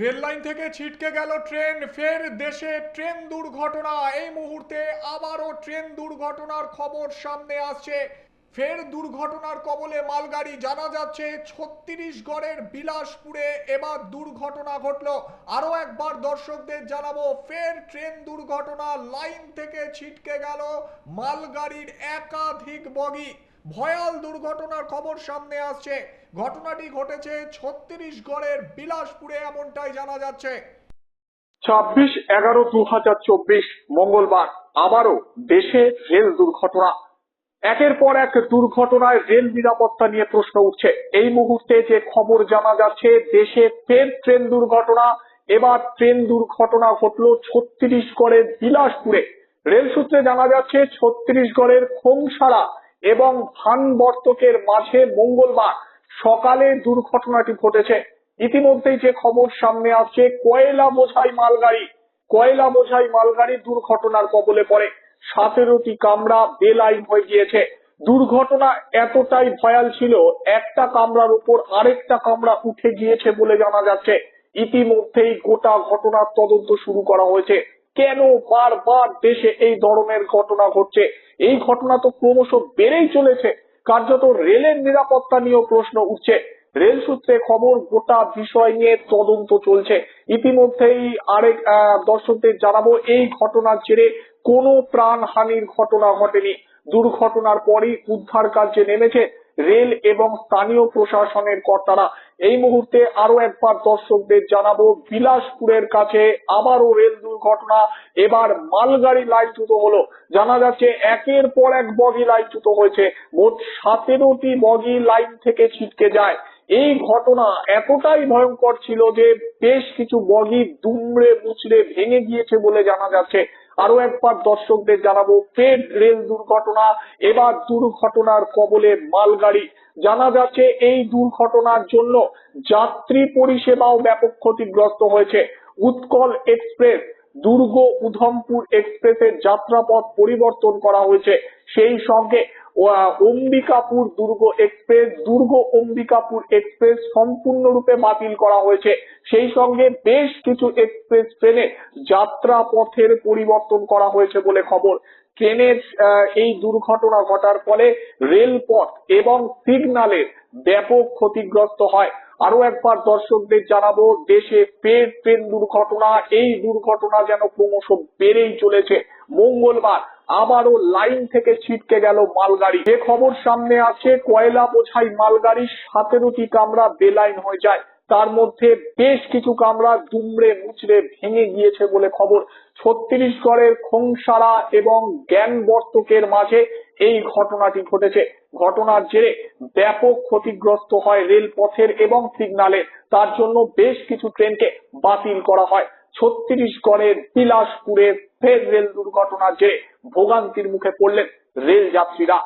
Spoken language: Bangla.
রেল লাইন থেকে ছিটকে গেল ট্রেন, ফের দেশে ট্রেন দুর্ঘটনা। এই মুহূর্তে আবারও ট্রেন দুর্ঘটনার খবর সামনে আসছে। ফের দুর্ঘটনার কবলে মালগাড়ি, জানা যাচ্ছে ছত্তিশগড়ের বিলাসপুরে এবার দুর্ঘটনা ঘটলো। আরও একবার দর্শকদের জানাব, ফের ট্রেন দুর্ঘটনা লাইন থেকে ছিটকে গেল মালগাড়ির একাধিক বগি। ভয়াল দুর্ঘটনার খবর সামনে আসছে। ঘটনাটি ঘটেছে ছত্তিশগড়ের বিলাসপুরে, এমনটাই জানা যাচ্ছে। ছাব্বিশ এগারো দু হাজার চব্বিশ মঙ্গলবার আবারও দেশে রেল দুর্ঘটনা। একের পর এক দুর্ঘটনায় রেল নিরাপত্তা নিয়ে প্রশ্ন উঠছে। এই মুহূর্তে যে খবর জানা যাচ্ছে, দেশে ফের ট্রেন দুর্ঘটনা। এবার ট্রেন দুর্ঘটনা ঘটলো ছত্তিশগড়ের বিলাসপুরে। রেল সূত্রে জানা যাচ্ছে, ছত্তিশগড়ের খোমসাড়া এবং ভানবর্তকের মাঝে মঙ্গলবার সকালে দুর্ঘটনাটি ঘটেছে। ইতিমধ্যেই যে খবর সামনে আসছে, কয়লা বোঝাই মালগাড়ি, কয়লা বোঝাই মালগাড়ি দুর্ঘটনার কবলে পড়ে। সতেরোটি কামরা বেলাইন হয়ে গিয়েছে। দুর্ঘটনা এতটাই ভয়াল ছিল, একটা কামরার উপর আরেকটা কামরা উঠে গিয়েছে বলে জানা যাচ্ছে। ইতিমধ্যেই গোটা ঘটনার তদন্ত শুরু করা হয়েছে। কেন বারবার দেশে এই ধরনের ঘটনা ঘটছে? এই ঘটনা তো ক্রমশ বেড়েই চলেছে। কার্যত রেলের নিরাপত্তা নিয়েও প্রশ্ন উঠছে। রেল সূত্রে খবর, গোটা বিষয় নিয়ে তদন্ত চলছে। ইতিমধ্যেই আরেক দর্শকদের জানাব, এই ঘটনার জেরে কোনো প্রাণহানির ঘটনা ঘটেনি। দুর্ঘটনার পরই উদ্ধার কার্যে নেমেছে রেল এবং স্থানীয় প্রশাসনের কর্তারা এই মুহূর্তে আরও একবার দর্শকদের জানাব, বিলাসপুরের কাছে আবারও রেল দুর্ঘটনা। এবার মালগাড়ি লাইনচ্যুত হলো। জানা যাচ্ছে একের পর এক বগি লাইনচ্যুত হয়েছে। মোট সতেরোটি বগি লাইন থেকে ছিটকে যায়। এই ঘটনা এতটাই ভয়ঙ্কর ছিল যে বেশ কিছু বগি দুমড়ে মুচড়ে ভেঙে গিয়েছে বলে জানা যাচ্ছে। আরও একবার দর্শকদের জানাব ফের রেল দুর্ঘটনা, এবার দুর্ঘটনার কবলে মালগাড়ি। জানা যাচ্ছে এই দুর্ঘটনার জন্য যাত্রী পরিষেবাও ব্যাপক ক্ষতিগ্রস্ত হয়েছে। উৎকল এক্সপ্রেস দুর্গ উধমপুর এক্সপ্রেসের যাত্রাপথ পরিবর্তন করা হয়েছে। সেই সঙ্গে অম্বিকাপুর দুর্গ এক্সপ্রেস, দুর্গ অম্বিকাপুর এক্সপ্রেস সম্পূর্ণরূপে বাতিল করা হয়েছে। সেই সঙ্গে বেশ কিছু এক্সপ্রেস ট্রেনে যাত্রা পথের পরিবর্তন করা হয়েছে বলে খবর। ট্রেনের এই দুর্ঘটনা ঘটার ফলে রেলপথ এবং সিগন্যালের ব্যাপক ক্ষতিগ্রস্ত হয়। আরও একবার দর্শকদের জানাব, দেশে ফের ট্রেন দুর্ঘটনা, এই দুর্ঘটনা যেন ক্রমশ বেড়েই চলেছে। মঙ্গলবার আবারও লাইন থেকে ছিটকে গেল মালগাড়ি। যে খবর সামনে আছে কয়লা বোঝাই মালগাড়ি সতেরোটি কামরা বেলাইন হয়ে যায়। তার মধ্যে বেশ কিছু কামরা দুমড়ে মুচড়ে ভেঙে গিয়েছে বলে খবর। ছত্তিশগড়ের খোংসাড়া এবং জ্ঞানবর্তকের মাঝে এই ঘটনাটি ঘটেছে। ঘটনার জেরে ব্যাপক ক্ষতিগ্রস্ত হয় রেলপথের এবং সিগন্যালের তার জন্য বেশ কিছু ট্রেনকে বাতিল করা হয়। ছত্তিশগড়ের বিলাসপুরে ফের রেল দুর্ঘটনা জেরে ভোগান্তির মুখে পড়লেন রেল যাত্রীরা।